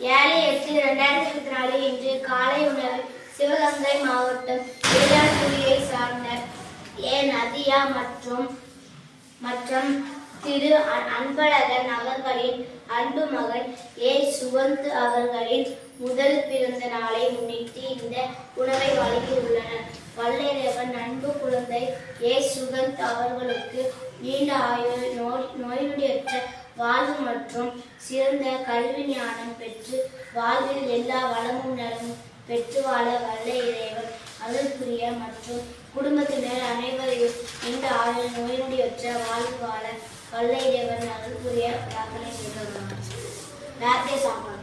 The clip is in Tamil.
ஏழு எட்டு ரெண்டாயிரத்தி இருபத்தி நாலு இன்று காலை உணவு சிவகங்கை மாவட்டம் வேளாண்துறையை சார்ந்த ஏ. நதியா மற்றும் மற்றும் திரு. அன்பழகன் அவர்களின் அன்பு மகன் ஏ. சுவந்த் அவர்களின் முதல் பிறந்த நாளை முன்னிட்டு இந்த உணவை வழங்கியுள்ளனர். வல்லையரவன் அன்பு குழந்தை ஏ சுகந்த் அவர்களுக்கு நீண்ட ஆயுள் நோய் நோயுடையற்ற வாழ்வு மற்றும் சிறந்த கல்வி ஞானம் பெற்று வாழ்வில் எல்லா வளமும் நலமும் பெற்று வாழ வல்ல இறைவன் அருள் புரிய மற்றும் குடும்பத்தினர் அனைவரையும் இந்த ஆயுள் நோயுடையற்ற வாழ்வு வாழ வல்ல இறைவன் அருள் புரிய பிரார்த்தனை செய்கிறார் ராகேஷ் சாப்பாடு.